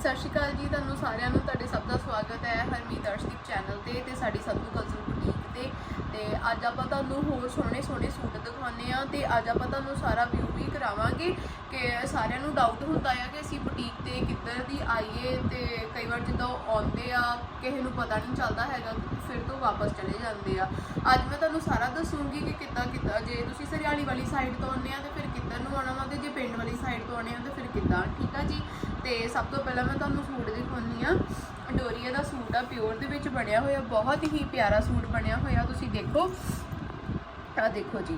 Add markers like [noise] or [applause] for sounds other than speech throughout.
ਸਤਿ ਸ਼੍ਰੀ ਅਕਾਲ ਜੀ, ਤੁਹਾਨੂੰ ਸਾਰਿਆਂ ਨੂੰ ਤੁਹਾਡੇ ਸਭ ਦਾ ਸਵਾਗਤ ਹੈ ਹਰਮੀਤ ਅਰਸ਼ਦੀਪ ਚੈਨਲ ਤੇ ਤੇ ਸਾਡੀ ਸੰਧੂ ਕਲਚਰ ਬੁਟੀਕ ਤੇ। ਤੇ ਅੱਜ ਆਪਾਂ ਤੁਹਾਨੂੰ ਹੋਰ ਸੋਹਣੇ ਸੋਹਣੇ ਸੂਟ ਦਿਖਾਉਣੇ ਆ ਤੇ ਅੱਜ ਆਪਾਂ ਤੁਹਾਨੂੰ ਸਾਰਾ ਵਿਊ ਵੀ ਕਰਾਵਾਂਗੇ ਕਿ ਸਾਰਿਆਂ ਨੂੰ ਡਾਊਟ ਹੁੰਦਾ ਆ ਕਿ ਅਸੀਂ ਬੁਟੀਕ ਤੇ ਕਿੱਧਰ ਦੀ ਆਈਏ ਤੇ ਕਈ ਵਾਰ ਜਦੋਂ ਉਹ ਆਉਂਦੇ ਆ, ਕਿਸੇ ਨੂੰ ਪਤਾ ਨਹੀਂ ਚੱਲਦਾ ਹੈਗਾ, ਫਿਰ ਤੋਂ ਵਾਪਸ ਚਲੇ ਜਾਂਦੇ ਆ। ਅੱਜ ਮੈਂ ਤੁਹਾਨੂੰ ਸਾਰਾ ਦੱਸੂਗੀ ਕਿ ਕਿੱਦਾਂ ਕਿੱਦਾਂ, ਜੇ ਤੁਸੀਂ ਸਰਿਆਲੀ ਵਾਲੀ ਸਾਈਡ ਤੋਂ ਆਉਂਦੇ ਆ ਤੇ ਫਿਰ ਕਿੱਧਰ ਨੂੰ ਆਉਣਾ ਵਾ ਤੇ ਜੇ ਪਿੰਡ ਵਾਲੀ ਸਾਈਡ ਤੋਂ ਆਉਂਦੇ ਆ ਤੇ ਫਿਰ ਕਿੱਦਾਂ, ਠੀਕ ਆ ਜੀ? ਤੇ ਸਭ ਤੋਂ ਪਹਿਲਾਂ ਮੈਂ ਤੁਹਾਨੂੰ ਸੂਟ ਦਿਖਾਉਂਦੀ ਆ ਡੋਰੀਆ ਦਾ ਸੂਟ ਆ, ਪਿਓਰ ਦੇ ਵਿੱਚ ਬਣਿਆ ਹੋਇਆ, ਬਹੁਤ ਹੀ ਪਿਆਰਾ ਸੂਟ ਬਣਿਆ ਹੋਇਆ, ਤੁਸੀਂ ਦੇਖੋ। ਆ ਦੇਖੋ ਜੀ।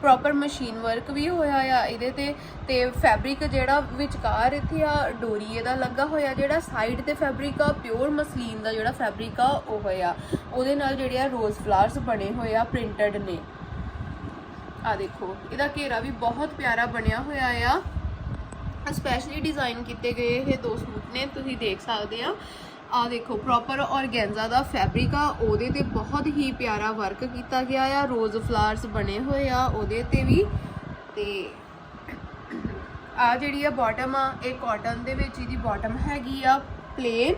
ਪ੍ਰੋਪਰ ਮਸ਼ੀਨ ਵਰਕ ਵੀ ਹੋਇਆ ਆ ਇਹਦੇ ਤੇ ਤੇ ਫੈਬਰਿਕ ਜਿਹੜਾ ਵਿਚਕਾਰ ਇੱਥੇ ਆ ਡੋਰੀਏ ਦਾ ਲੱਗਾ ਹੋਇਆ, ਜਿਹੜਾ ਸਾਈਡ ਤੇ ਫੈਬਰਿਕ ਆ ਪਿਓਰ ਮਸਲੀਨ ਦਾ ਜਿਹੜਾ ਫੈਬਰਿਕ ਆ, ਉਹ ਹੋਇਆ। ਉਹਦੇ ਨਾਲ ਜਿਹੜੇ ਆ ਰੋਜ਼ ਫਲਾਵਰਸ ਬਣੇ ਹੋਏ ਆ ਪ੍ਰਿੰਟਡ ਨੇ। ਆ ਦੇਖੋ, ਇਹਦਾ ਘੇਰਾ ਵੀ ਬਹੁਤ ਪਿਆਰਾ ਬਣਿਆ ਹੋਇਆ ਆ। ਸਪੈਸ਼ਲੀ ਡਿਜ਼ਾਈਨ ਕੀਤੇ ਗਏ ਇਹ ਦੋ ਸੂਟ ਨੇ, ਤੁਸੀਂ ਦੇਖ ਸਕਦੇ ਆ। ਆ ਦੇਖੋ ਪ੍ਰੋਪਰ ਔਰਗੈਂਜ਼ਾ ਦਾ ਫੈਬਰਿਕ ਆ, ਉਹਦੇ ਤੇ ਬਹੁਤ ਹੀ ਪਿਆਰਾ ਵਰਕ ਕੀਤਾ ਗਿਆ ਆ ਰੋਜ਼ ਫਲਾਵਰਸ ਬਣੇ ਹੋਏ ਆ ਉਹਦੇ ਤੇ ਵੀ। ਤੇ ਆ ਜਿਹੜੀ ਆ ਬਾਟਮ ਆ, ਇਹ ਕਾਟਨ ਦੇ ਵਿੱਚ ਇਹਦੀ ਬਾਟਮ ਹੈਗੀ ਆ ਪਲੇਨ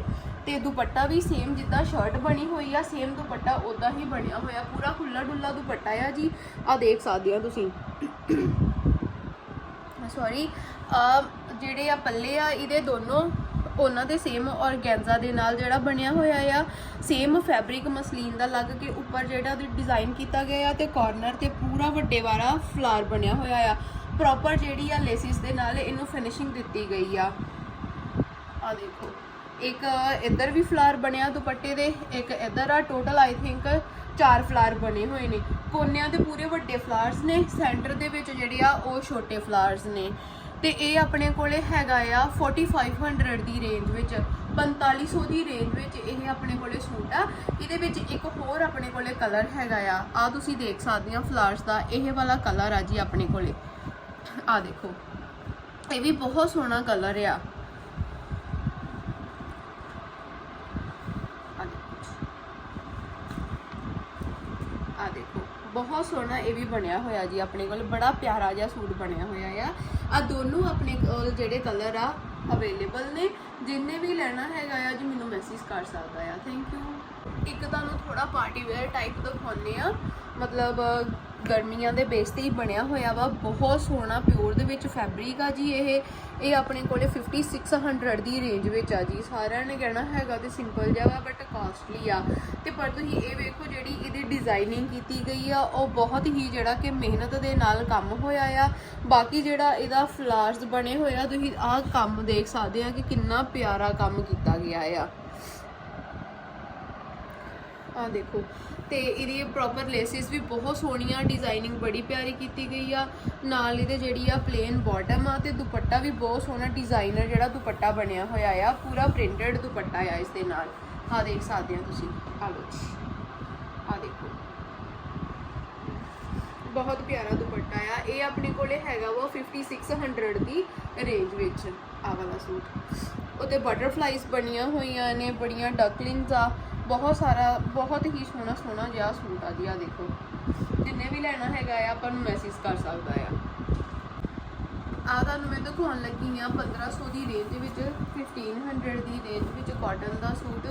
ਤੇ ਦੁਪੱਟਾ ਵੀ ਸੇਮ ਜਿੱਦਾਂ ਸ਼ਰਟ ਬਣੀ ਹੋਈ ਆ ਸੇਮ ਦੁਪੱਟਾ ਉਦਾਂ ਹੀ ਬਣਿਆ ਹੋਇਆ, ਪੂਰਾ ਖੁੱਲਾ ਡੁੱਲਾ ਦੁਪੱਟਾ ਆ ਜੀ। ਆ ਦੇਖ ਸਕਦੇ ਆ ਤੁਸੀਂ। [coughs] ਸੌਰੀ ਜਿਹੜੇ ਆ ਪੱਲੇ ਆ, ਇਹਦੇ ਦੋਨੋਂ ਉਹਨਾਂ ਦੇ ਸੇਮ ਔਰਗੈਂਜ਼ਾ ਦੇ ਨਾਲ ਜਿਹੜਾ ਬਣਿਆ ਹੋਇਆ ਆ ਸੇਮ ਫੈਬਰਿਕ ਮਸਲੀਨ ਦਾ ਲੱਗ ਕੇ ਉੱਪਰ ਜਿਹੜਾ ਉਹਦੀ ਡਿਜ਼ਾਈਨ ਕੀਤਾ ਗਿਆ ਆ ਤੇ ਕਾਰਨਰ ਤੇ ਪੂਰਾ ਵੱਡੇ ਵਾਲਾ ਫਲਾਰ ਬਣਿਆ ਹੋਇਆ ਆ। ਪ੍ਰੋਪਰ ਜਿਹੜੀ ਆ ਲੇਸਿਸ ਦੇ ਨਾਲ ਇਹਨੂੰ ਫਿਨਿਸ਼ਿੰਗ ਦਿੱਤੀ ਗਈ ਆ। ਆ ਦੇਖੋ, ਇੱਕ ਇੱਧਰ ਵੀ ਫਲਾਰ ਬਣਿਆ ਦੁਪੱਟੇ ਦੇ, ਇੱਕ ਇੱਧਰ ਆ ਟੋਟਲ ਆਈ ਥਿੰਕ ਚਾਰ ਫਲਾਰ ਬਣੇ ਹੋਏ ਨੇ। ਕੋਨਿਆਂ ਤੇ ਪੂਰੇ ਵੱਡੇ ਫਲਾਰਸ ਨੇ ਸੈਂਟਰ ਦੇ ਵਿੱਚ ਜਿਹੜੇ ਆ ਉਹ ਛੋਟੇ ਫਲਾਰਸ ਨੇ। ਤੇ ਇਹ ਆਪਣੇ ਕੋਲੇ ਹੈਗਾ ਆ 4500 ਦੀ ਰੇਂਜ ਵਿੱਚ 4500 ਦੀ ਰੇਂਜ ਵਿੱਚ ਇਹ ਆਪਣੇ ਕੋਲੇ ਸੂਟ ਆ। ਇਹਦੇ ਵਿੱਚ ਇੱਕ ਹੋਰ ਆਪਣੇ ਕੋਲੇ ਕਲਰ ਹੈਗਾ ਆ। ਆ ਤੁਸੀਂ ਦੇਖ ਸਕਦੇ ਆ ਫਲਾਰਸ ਦਾ, ਇਹ ਵਾਲਾ ਕਲਰ ਆ ਜੀ ਆਪਣੇ ਕੋਲੇ। ਆ ਦੇਖੋ, ਇਹ ਵੀ ਬਹੁਤ ਸੋਹਣਾ ਕਲਰ ਆ ਆ ਦੇਖੋ ਜੀ। ਆ ਦੇਖੋ ਬਹੁਤ ਸੋਹਣਾ ਇਹ ਵੀ ਬਣਿਆ ਹੋਇਆ ਜੀ ਆਪਣੇ ਕੋਲ, ਬੜਾ ਪਿਆਰਾ ਜਿਹਾ ਸੂਟ ਬਣਿਆ ਹੋਇਆ ਆ। ਆ ਦੋਨੋਂ ਆਪਣੇ ਕੋਲ ਜਿਹੜੇ ਕਲਰ ਆ ਅਵੇਲੇਬਲ ਨੇ, ਜਿੰਨੇ ਵੀ ਲੈਣਾ ਹੈਗਾ ਆ ਜੀ ਮੈਨੂੰ ਮੈਸੇਜ ਕਰ ਸਕਦਾ ਆ। ਥੈਂਕ ਯੂ ਇੱਕ ਤੁਹਾਨੂੰ ਥੋੜਾ ਪਾਰਟੀ ਵੇਅਰ ਟਾਈਪ ਦਿਖਾਉਂਦੇ ਆ। ਮਤਲਬ, ਗਰਮੀਆਂ ਦੇ ਬੇਸ ਤੇ ਹੀ ਬਣਿਆ ਹੋਇਆ ਵਾ। ਬਹੁਤ ਸੋਹਣਾ ਪਿਓਰ ਦੇ ਵਿੱਚ ਫੈਬਰਿਕ ਆ ਜੀ ਇਹ। ਇਹ ਆਪਣੇ ਕੋਲੇ 5600 ਦੀ ਰੇਂਜ ਵਿੱਚ ਆ ਜੀ। ਸਾਰਿਆਂ ਨੇ ਕਹਿਣਾ ਹੈਗਾ ਤੇ ਸਿੰਪਲ ਜਿਹਾ ਵਾ ਬਟ ਕਾਸਟਲੀ ਆ। ਤੇ ਪਰ ਤੁਸੀਂ ਇਹ ਵੇਖੋ ਜਿਹੜੀ ਇਹਦੀ ਡਿਜ਼ਾਈਨਿੰਗ ਕੀਤੀ ਗਈ ਆ, ਉਹ ਬਹੁਤ ਹੀ ਜਿਹੜਾ ਕਿ ਮਿਹਨਤ ਦੇ ਨਾਲ ਕੰਮ ਹੋਇਆ ਆ। ਬਾਕੀ ਜਿਹੜਾ ਇਹਦਾ ਫਲਾਰਸ ਬਣੇ ਹੋਏ ਆ, ਤੁਸੀਂ ਆਹ ਕੰਮ ਦੇਖ ਸਕਦੇ ਆ ਕਿ ਕਿੰਨਾ ਪਿਆਰਾ ਕੰਮ ਕੀਤਾ ਗਿਆ ਆ। ਆ ਦੇਖੋ। ਤੇ ਇਹਦੀ ਪ੍ਰੋਪਰ ਲੇਸਿਸ ਵੀ ਬਹੁਤ ਸੋਹਣੀਆਂ ਡਿਜ਼ਾਈਨਿੰਗ ਬੜੀ ਪਿਆਰੀ ਕੀਤੀ ਗਈ ਆ। ਨਾਲ ਇਹਦੇ ਜਿਹੜੀ ਆ ਪਲੇਨ ਬਾਟਮ ਆ ਤੇ ਦੁਪੱਟਾ ਵੀ ਬਹੁਤ ਸੋਹਣਾ ਡਿਜ਼ਾਈਨਰ ਜਿਹੜਾ ਦੁਪੱਟਾ ਬਣਿਆ ਹੋਇਆ ਆ, ਪੂਰਾ ਪ੍ਰਿੰਟਡ ਦੁਪੱਟਾ ਆ ਇਸ ਦੇ ਨਾਲ। ਆ ਦੇਖ ਸਕਦੇ ਆ ਤੁਸੀਂ। ਆ ਲਓ ਆ ਦੇਖੋ। ਬਹੁਤ ਪਿਆਰਾ ਦੁਪੱਟਾ ਆ। ਇਹ ਆਪਣੇ ਕੋਲੇ ਹੈਗਾ ਵਾ 5600 ਦੀ ਰੇਂਜ ਵਿੱਚ ਆ ਵਾਲਾ ਸੂਟ। ਉਹਦੇ ਬਟਰਫਲਾਈਜ਼ ਬਣੀਆਂ ਹੋਈਆਂ ਨੇ, ਬੜੀਆਂ ਡਕਲਿੰਗਸ ਆ। ਬਹੁਤ ਸਾਰਾ, ਬਹੁਤ ਹੀ ਸੋਹਣਾ ਸੋਹਣਾ ਜਿਹਾ ਸੂਟ ਆ ਜੀ ਆ ਦੇਖੋ। ਜਿੰਨੇ ਵੀ ਲੈਣਾ ਹੈਗਾ ਆ, ਆਪਾਂ ਨੂੰ ਮੈਸੇਜ ਕਰ ਸਕਦਾ ਆ। ਆ ਤੁਹਾਨੂੰ ਮੈਂ ਦਿਖਾਉਣ ਲੱਗੀ ਆ 1500 ਦੀ ਰੇਂਜ ਵਿੱਚ 1500 ਦੀ ਰੇਂਜ ਵਿੱਚ ਕਾਟਨ ਦਾ ਸੂਟ।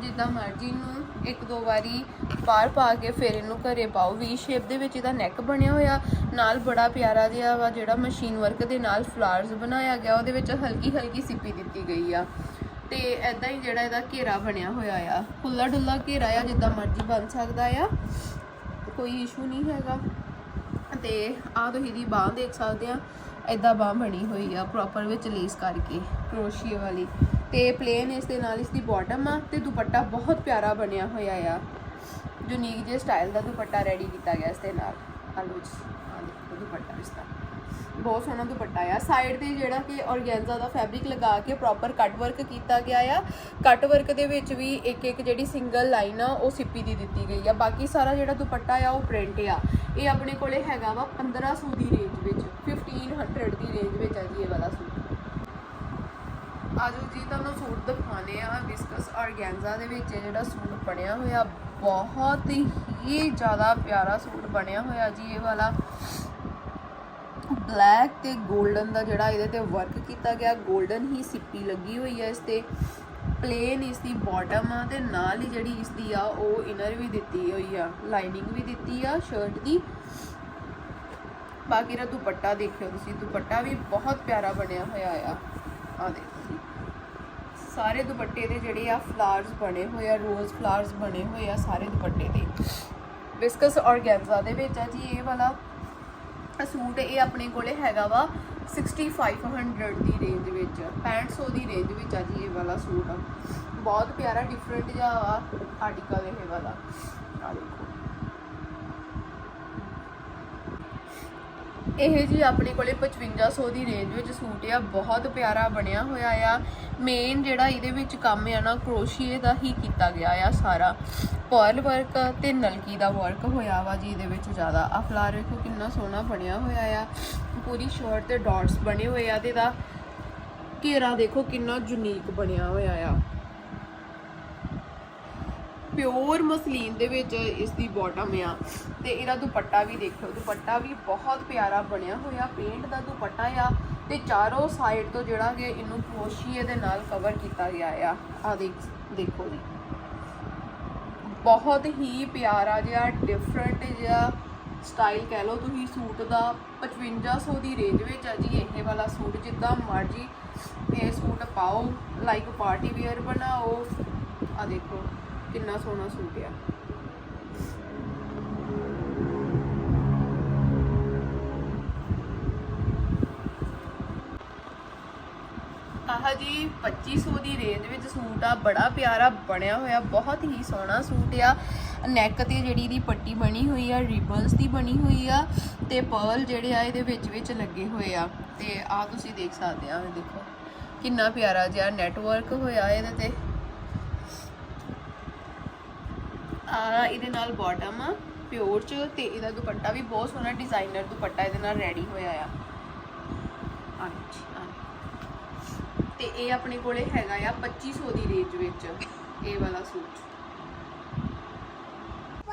ਜਿੱਦਾਂ ਮਰਜ਼ੀ ਨੂੰ ਇੱਕ ਦੋ ਵਾਰੀ ਬਾਹਰ ਪਾ ਕੇ ਫਿਰ ਇਹਨੂੰ ਘਰੇ ਪਾਓ। ਵੀ ਸ਼ੇਪ ਦੇ ਵਿੱਚ ਇਹਦਾ ਨੈਕ ਬਣਿਆ ਹੋਇਆ, ਨਾਲ ਬੜਾ ਪਿਆਰਾ ਜਿਹਾ ਵਾ, ਜਿਹੜਾ ਮਸ਼ੀਨ ਵਰਕ ਦੇ ਨਾਲ ਫਲਾਵਰਸ ਬਣਾਇਆ ਗਿਆ, ਉਹਦੇ ਵਿੱਚ ਹਲਕੀ ਹਲਕੀ ਸਿੱਪੀ ਦਿੱਤੀ ਗਈ ਆ। ਤੇ ਐਦਾਂ ਹੀ ਜਿਹੜਾ ਇਹਦਾ ਘੇਰਾ ਬਣਿਆ ਹੋਇਆ ਆ। ਖੁੱਲਾ ਡੁੱਲਾ ਘੇਰਾ ਆ, ਜਿੱਦਾਂ ਮਰਜ਼ੀ ਬਣ ਸਕਦਾ ਆ। ਕੋਈ ਇਸ਼ੂ ਨਹੀਂ ਹੈਗਾ। ਤੇ ਆਹ ਤੁਸੀਂ ਦੀ ਬਾਹ ਦੇਖ ਸਕਦੇ ਆ। ਐਦਾਂ ਬਾਹ ਬਣੀ ਹੋਈ ਆ ਪ੍ਰੋਪਰ ਵਿੱਚ ਲੇਸ ਕਰਕੇ ਕਰੋਸ਼ੀਏ ਵਾਲੀ। ਤੇ ਪਲੇਨ ਇਸ ਦੇ ਨਾਲ ਇਸ ਦੀ ਬਾਟਮ ਆ, ਤੇ ਦੁਪੱਟਾ ਬਹੁਤ ਪਿਆਰਾ ਬਣਿਆ ਹੋਇਆ ਆ। ਯੂਨੀਕ ਜੇ ਸਟਾਈਲ ਦਾ ਦੁਪੱਟਾ ਰੈਡੀ ਕੀਤਾ ਗਿਆ ਇਸ ਦੇ ਨਾਲ। ਆ ਲਓ ਜੀ ਆ ਦੇਖੋ ਦੁਪੱਟਾ ਇਸ ਦਾ। ਬਹੁਤ ਸੋਹਣਾ ਦੁਪੱਟਾ ਆ। ਸਾਈਡ ਤੇ ਜਿਹੜਾ ਕਿ ਔਰਗੈਂਜ਼ਾ ਦਾ ਫੈਬਰਿਕ ਲਗਾ ਕੇ ਪ੍ਰੋਪਰ ਕੱਟ ਵਰਕ ਕੀਤਾ ਗਿਆ ਆ। ਕੱਟ ਵਰਕ ਦੇ ਵਿੱਚ ਵੀ ਇੱਕ ਇੱਕ ਜਿਹੜੀ ਸਿੰਗਲ ਲਾਈਨ ਆ, ਉਹ ਸਿੱਪੀ ਦੀ ਦਿੱਤੀ ਗਈ ਆ। ਬਾਕੀ ਸਾਰਾ ਜਿਹੜਾ ਦੁਪੱਟਾ ਆ, ਉਹ ਪ੍ਰਿੰਟ ਆ। ਇਹ ਆਪਣੇ ਕੋਲੇ ਹੈਗਾ ਵਾ 1500 ਦੀ ਰੇਂਜ ਵਿੱਚ 1500 ਦੀ ਰੇਂਜ ਵਿੱਚ ਆ ਜੀ ਇਹ ਵਾਲਾ ਸੂਟ। ਆਜੋ ਜੀ, ਤੁਹਾਨੂੰ ਸੂਟ ਦਿਖਾਣੇ ਆ ਵਿਸਕਸ ਔਰਗੈਂਜ਼ਾ ਦੇ ਵਿੱਚ ਜਿਹੜਾ ਸੂਟ ਬਣਿਆ ਹੋਇਆ। ਬਹੁਤ ਹੀ ਜ਼ਿਆਦਾ ਪਿਆਰਾ ਸੂਟ ਬਣਿਆ ਹੋਇਆ ਜੀ ਇਹ ਵਾਲਾ। ਬਲੈਕ ਤੇ 골ਡਨ ਦਾ ਜਿਹੜਾ ਇਹਦੇ ਤੇ ਵਰਕ ਕੀਤਾ ਗਿਆ 골ਡਨ ਹੀ ਸਿੱਪੀ ਲੱਗੀ ਹੋਈ ਹੈ ਇਸ ਤੇ। ਪਲੇਨ ਇਸ ਦੀ ਬਾਟਮ ਆ ਤੇ ਨਾਲ ਹੀ ਜਿਹੜੀ ਇਸ ਦੀ ਆ, ਉਹ ਇਨਰ ਵੀ ਦਿੱਤੀ ਹੋਈ ਆ ਲਾਈਨਿੰਗ ਵੀ ਦਿੱਤੀ ਆ ਸ਼ਰਟ ਦੀ। ਬਾਕੀ ਦਾ ਦੁਪੱਟਾ ਦੇਖਿਓ ਤੁਸੀਂ, ਦੁਪੱਟਾ ਵੀ ਬਹੁਤ ਪਿਆਰਾ ਬਣਿਆ ਹੋਇਆ ਆ। ਆ ਦੇਖੋ ਸਾਰੇ ਦੁਪੱਟੇ ਦੇ ਜਿਹੜੇ ਆ ਫਲਾਰਸ ਬਣੇ ਹੋਏ ਆ ਰੋਜ਼ ਫਲਾਵਰਸ ਬਣੇ ਹੋਏ ਆ ਸਾਰੇ ਦੁਪੱਟੇ ਦੇ। ਵਿਸਕਸ ਔਰਗੈਂਜ਼ਾ ਦੇ ਵਿੱਚ ਆ ਜੀ, ਇਹ ਵਾਲਾ। ਸੂਟ ਇਹ ਆਪਣੇ ਕੋਲੇ ਹੈਗਾ ਵਾ 6500 ਦੀ ਰੇਂਜ ਵਿੱਚ 6500 ਦੀ ਰੇਂਜ ਵਿੱਚ ਆ ਜੀ ਇਹ ਵਾਲਾ ਸੂਟ। ਬਹੁਤ ਪਿਆਰਾ ਡਿਫਰੈਂਟ ਜਿਹਾ ਵਾ ਆਰਟੀਕਲ ਇਹ ਵਾਲਾ। ਆ ਦੇਖੋ। ਇਹ ਜੀ ਆਪਣੇ ਕੋਲੇ 5500 ਦੀ ਰੇਂਜ ਵਿੱਚ ਸੂਟ ਆ, ਬਹੁਤ ਪਿਆਰਾ ਬਣਿਆ ਹੋਇਆ ਆ। ਮੇਨ ਜਿਹੜਾ ਇਹਦੇ ਵਿੱਚ ਕੰਮ ਆ ਨਾ ਕਰੋਸ਼ੀਏ ਦਾ ਹੀ ਕੀਤਾ ਗਿਆ ਆ ਸਾਰਾ। ਪਰਲ ਵਰਕ ਤੇ ਨਲਕੀ ਦਾ ਵਰਕ ਹੋਇਆ ਵਾ ਜੀ, ਇਹਦੇ ਵਿੱਚ ਜ਼ਿਆਦਾ। ਆ ਫਲਾਰ ਵੇਖੋ ਕਿੰਨਾ ਸੋਹਣਾ ਬਣਿਆ ਹੋਇਆ ਆ। ਪੂਰੀ ਸ਼ਰਟ ਤੇ ਡਾਟਸ ਬਣੇ ਹੋਏ ਆ ਤੇ ਇਹਦਾ ਘੇਰਾ ਦੇਖੋ ਕਿੰਨਾ ਯੂਨੀਕ ਬਣਿਆ ਹੋਇਆ ਆ। ਪਿਓਰ ਮਸਲੀਨ ਦੇ ਵਿੱਚ ਇਸ ਦੀ ਬਾਟਮ ਆ। ਤੇ ਇਹਦਾ ਦੁਪੱਟਾ ਵੀ ਦੇਖੋ ਦੁਪੱਟਾ ਵੀ ਬਹੁਤ ਪਿਆਰਾ ਬਣਿਆ ਹੋਇਆ। ਪੇਂਟ ਦਾ ਦੁਪੱਟਾ ਆ। ਤੇ ਚਾਰੋਂ ਸਾਈਡ ਤੋਂ ਜਿਹੜਾ ਕਿ ਇਹਨੂੰ ਕਰੋਸ਼ੀਏ ਦੇ ਨਾਲ ਕਵਰ ਕੀਤਾ ਗਿਆ ਆ। ਆ ਦੇਖ, ਦੇਖੋ ਜੀ। ਬਹੁਤ ਹੀ ਪਿਆਰਾ ਜਿਹਾ ਡਿਫਰੈਂਟ ਜਿਹਾ ਸਟਾਈਲ ਕਹਿ ਲਓ ਤੁਸੀਂ ਸੂਟ ਦਾ। 5500 ਦੀ ਰੇਂਜ ਵਿੱਚ ਆ ਜੀ ਇਹ ਵਾਲਾ ਸੂਟ, ਜਿੱਦਾਂ ਮਰਜ਼ੀ ਇਹ ਸੂਟ ਪਾਓ। ਲਾਈਕ ਪਾਰਟੀ ਵੇਅਰ ਬਣਾਓ। ਆ ਦੇਖੋ। ਕਿੰਨਾ ਸੋਹਣਾ ਸੂਟ ਆ। ਆਹ ਜੀ 2500 ਦੀ ਰੇਂਜ ਵਿੱਚ ਸੂਟ ਆ, ਬੜਾ ਪਿਆਰਾ ਬਣਿਆ ਹੋਇਆ, ਬਹੁਤ ਹੀ ਸੋਹਣਾ ਸੂਟ ਆ। ਨੈਕ ਤੇ ਜਿਹੜੀ ਦੀ ਪੱਟੀ ਬਣੀ ਹੋਈ ਆ ਰਿਬਨਸ ਦੀ ਬਣੀ ਹੋਈ ਆ ਤੇ ਪਰਲ ਜਿਹੜੇ ਆ ਇਹਦੇ ਵਿੱਚ ਵਿੱਚ ਲੱਗੇ ਹੋਏ ਆ। ਤੇ ਆ ਤੁਸੀਂ ਦੇਖ ਸਕਦੇ ਆ ਦੇਖੋ, ਕਿੰਨਾ ਪਿਆਰਾ ਜਿਹਾ ਨੈਟਵਰਕ ਹੋਇਆ ਇਹਦੇ ਤੇ। ਆ, ਇਹਦੇ ਨਾਲ ਬਾਟਮ ਆ ਪਿਓਰ ਚ ਤੇ ਇਹਦਾ ਦੁਪੱਟਾ ਵੀ ਬਹੁਤ ਸੋਹਣਾ ਡਿਜ਼ਾਈਨਰ ਦੁਪੱਟਾ ਇਹਦੇ ਨਾਲ ਰੈਡੀ ਹੋਇਆ ਆ। ਹਾਂਜੀ ਤੇ ਇਹ ਆਪਣੇ ਕੋਲੇ ਹੈਗਾ ਆ 2500 ਦੀ ਰੇਂਜ ਵਿੱਚ, ਇਹ ਵਾਲਾ ਸੂਟ।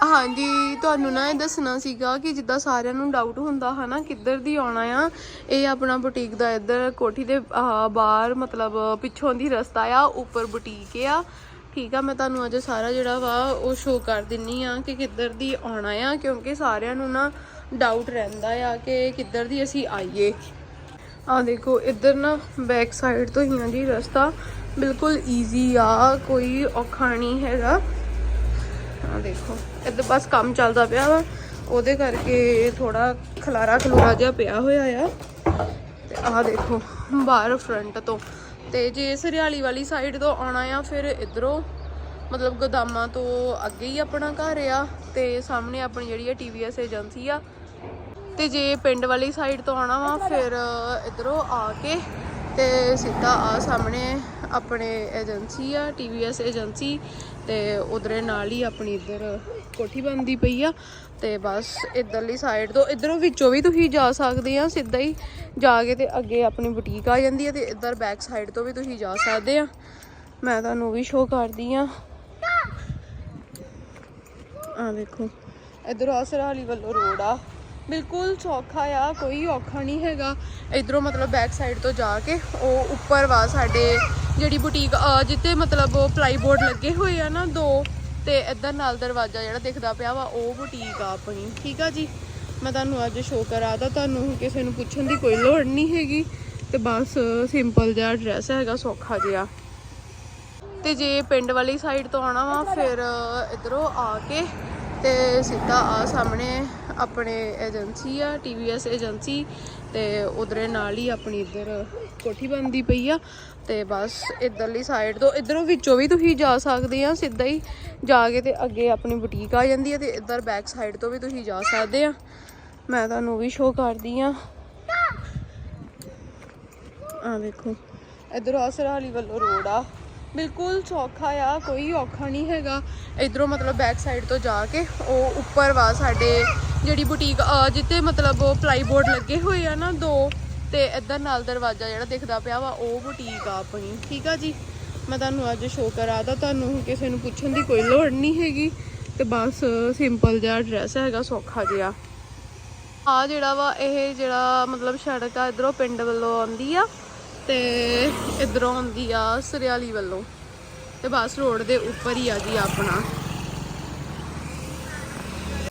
ਹਾਂਜੀ, ਤੁਹਾਨੂੰ ਨਾ ਇਹ ਦੱਸਣਾ ਸੀਗਾ ਕਿ ਜਿੱਦਾਂ ਸਾਰਿਆਂ ਨੂੰ ਡਾਊਟ ਹੁੰਦਾ ਹਨਾ, ਕਿੱਧਰ ਦੀ ਆਉਣਾ ਆ, ਇਹ ਆਪਣਾ ਬੁਟੀਕ ਦਾ ਇੱਧਰ ਕੋਠੀ ਦੇ ਬਾਹਰ ਮਤਲਬ ਪਿੱਛੋਂ ਦੀ ਰਸਤਾ ਆ, ਉੱਪਰ ਬੁਟੀਕ ਆ। ਠੀਕ ਆ, ਮੈਂ ਤੁਹਾਨੂੰ ਅੱਜ ਸਾਰਾ ਜਿਹੜਾ ਵਾ ਉਹ ਸ਼ੋਅ ਕਰ ਦਿੰਨੀ ਆ ਕਿ ਕਿੱਧਰ ਦੀ ਆਉਣਾ ਆ, ਕਿਉਂਕਿ ਸਾਰਿਆਂ ਨੂੰ ਨਾ ਡਾਊਟ ਰਹਿੰਦਾ ਆ ਕਿ ਕਿੱਧਰ ਦੀ ਅਸੀਂ ਆਈਏ। ਆ ਦੇਖੋ, ਇੱਧਰ ਨਾ ਬੈਕ ਸਾਈਡ ਤੋਂ ਹੀ ਆ ਜੀ ਰਸਤਾ। ਬਿਲਕੁਲ ਈਜ਼ੀ ਆ, ਕੋਈ ਔਖਾ ਨਹੀਂ ਹੈਗਾ। ਆ ਦੇਖੋ, ਇੱਧਰ ਬਸ ਕੰਮ ਚੱਲਦਾ ਪਿਆ ਵਾ। ਉਹਦੇ ਕਰਕੇ ਥੋੜਾ ਖਲਾਰਾ ਖਲੂਰਾ ਜਿਹਾ ਪਿਆ ਹੋਇਆ ਆ। ਤੇ ਆਹ ਦੇਖੋ, ਬਾਹਰ ਫਰੰਟ ਤੋਂ। ਤੇ ਜੇ ਸਰਿਆਲੀ ਵਾਲੀ ਸਾਈਡ ਤੋਂ ਆਉਣਾ ਆ, ਫਿਰ ਇਧਰੋਂ ਮਤਲਬ ਗੋਦਾਮਾਂ ਤੋਂ ਅੱਗੇ ਹੀ ਆਪਣਾ ਘਰ ਆ ਤੇ ਸਾਹਮਣੇ ਆਪਣੀ ਜਿਹੜੀ ਹੈ TVS ਏਜੰਸੀ ਆ। ਤੇ ਜੇ ਪਿੰਡ ਵਾਲੀ ਸਾਈਡ ਤੋਂ ਆਉਣਾ ਵਾ, ਫਿਰ ਇਧਰੋਂ ਆ ਕੇ ਤੇ ਸਿੱਧਾ ਆ ਸਾਹਮਣੇ ਆਪਣੇ ਏਜੰਸੀ ਆ TVS ਏਜੰਸੀ ਤੇ ਉਧਰੇ ਨਾਲ ਹੀ ਆਪਣੀ ਇੱਧਰ ਕੋਠੀ ਬਣਦੀ ਪਈ ਆ ਤੇ ਬਸ ਇਧਰਲੀ ਸਾਈਡ ਤੋਂ, ਇਧਰੋਂ ਵਿੱਚੋਂ ਵੀ ਤੁਸੀਂ ਜਾ ਸਕਦੇ ਆ, ਸਿੱਧਾ ਹੀ ਜਾ ਕੇ ਤੇ ਅੱਗੇ ਆਪਣੀ ਬੁਟੀਕ ਆ ਜਾਂਦੀ ਹੈ ਤੇ ਇੱਧਰ ਬੈਕ ਸਾਈਡ ਤੋਂ ਵੀ ਤੁਸੀਂ ਜਾ ਸਕਦੇ ਆ। ਮੈਂ ਤੁਹਾਨੂੰ ਵੀ ਸ਼ੋਅ ਕਰਦੀ ਆ। ਆ ਦੇਖੋ, ਇਧਰੋਂ ਅਸਰਾਲੀ ਵੱਲੋਂ ਰੋਡ ਆ। ਬਿਲਕੁਲ ਸੌਖਾ ਆ, ਕੋਈ ਔਖਾ ਨਹੀਂ ਹੈਗਾ। ਇਧਰੋਂ ਮਤਲਬ ਬੈਕ ਸਾਈਡ ਤੋਂ ਜਾ ਕੇ, ਉਹ ਉੱਪਰ ਵਾ ਸਾਡੇ ਜਿਹੜੀ ਬੁਟੀਕ ਆ ਜਿੱਤੇ ਮਤਲਬ ਉਹ ਪਲਾਈਬੋਰਡ ਲੱਗੇ ਹੋਏ ਆ ਨਾ, ਦੋ ਤੇ ਇੱਧਰ ਨਾਲ ਦਰਵਾਜ਼ਾ ਜਿਹੜਾ ਦਿਖਦਾ ਪਿਆ ਵਾ, ਉਹ ਬੁਟੀਕ ਆ ਆਪਣੀ। ਠੀਕ ਆ ਜੀ? ਮੈਂ ਤੁਹਾਨੂੰ ਅੱਜ ਸ਼ੋਅ ਕਰਾਦਾ ਤੁਹਾਨੂੰ ਕਿਸੇ ਨੂੰ ਪੁੱਛਣ ਦੀ ਕੋਈ ਲੋੜ ਨਹੀਂ ਹੈਗੀ। ਤੇ ਬਸ ਸਿੰਪਲ ਜਿਹਾ ਐਡਰੈਸ ਹੈਗਾ, ਸੌਖਾ ਜਿਹਾ। ਤੇ ਜੇ ਪਿੰਡ ਵਾਲੀ ਸਾਈਡ ਤੋਂ ਆਉਣਾ ਵਾ, ਫਿਰ ਇਧਰੋਂ ਆ ਕੇ ਤੇ ਸਿੱਧਾ ਆ ਸਾਹਮਣੇ ਆਪਣੇ ਏਜੰਸੀ ਆ TVS ਏਜੰਸੀ ਤੇ ਉਧਰੇ ਨਾਲ ਹੀ ਆਪਣੀ ਇੱਧਰ ਕੋਠੀ ਬੰਦੀ ਪਈ ਆ ਤੇ ਬਸ ਇਧਰਲੀ ਸਾਈਡ ਤੋਂ ਇਧਰੋਂ ਵਿੱਚੋਂ ਵੀ ਤੁਸੀਂ ਜਾ ਸਕਦੇ ਆ, ਸਿੱਧਾ ਹੀ ਜਾ ਕੇ ਤੇ ਅੱਗੇ ਆਪਣੀ ਬੁਟੀਕ ਆ ਜਾਂਦੀ ਹੈ ਤੇ ਇੱਧਰ ਬੈਕ ਸਾਈਡ ਤੋਂ ਵੀ ਤੁਸੀਂ ਜਾ ਸਕਦੇ ਆ। ਮੈਂ ਤੁਹਾਨੂੰ ਵੀ ਸ਼ੋਅ ਕਰਦੀ ਆ। ਆ ਦੇਖੋ ਇਧਰੋਂ ਅਸਰਾਲੀ ਵੱਲੋਂ ਰੋਡ ਆ। ਬਿਲਕੁਲ ਸੌਖਾ ਆ, ਕੋਈ ਔਖਾ ਨਹੀਂ ਹੈਗਾ। ਇਧਰੋਂ ਮਤਲਬ ਬੈਕ ਸਾਈਡ ਤੋਂ ਜਾ ਕੇ, ਉਹ ਉੱਪਰ ਵਾ ਸਾਡੇ ਜਿਹੜੀ ਬੁਟੀਕ ਆ ਜਿੱਤੇ ਮਤਲਬ ਉਹ ਪਲਾਈ ਲੱਗੇ ਹੋਏ ਆ ਨਾ ਦੋ, ਤੇ ਇੱਧਰ ਨਾਲ ਦਰਵਾਜ਼ਾ ਜਿਹੜਾ ਦਿਖਦਾ ਪਿਆ ਵਾ, ਉਹ ਬੁਟੀਕ ਆ ਆਪਣੀ। ਠੀਕ ਆ ਜੀ? ਮੈਂ ਤੁਹਾਨੂੰ ਅੱਜ ਸ਼ੋਅ ਕਰਾਦਾ ਤੁਹਾਨੂੰ ਕਿਸੇ ਨੂੰ ਪੁੱਛਣ ਦੀ ਕੋਈ ਲੋੜ ਨਹੀਂ ਹੈਗੀ। ਤੇ ਬਸ ਸਿੰਪਲ ਜਿਹਾ ਡਰੈਸ ਹੈਗਾ, ਸੌਖਾ ਜਿਹਾ। ਆ ਜਿਹੜਾ ਵਾ, ਇਹ ਜਿਹੜਾ ਮਤਲਬ ਸੜਕ ਆ, ਇਧਰੋਂ ਪਿੰਡ ਵੱਲੋਂ ਆਉਂਦੀ ਆ। ਤੇ ਇਧਰੋਂ ਆਉਂਦੀ ਆ ਸਰਿਆਲੀ ਵੱਲੋਂ ਤੇ ਬਸ ਰੋਡ ਦੇ ਉੱਪਰ ਹੀ ਆ ਜੀ ਆਪਣਾ।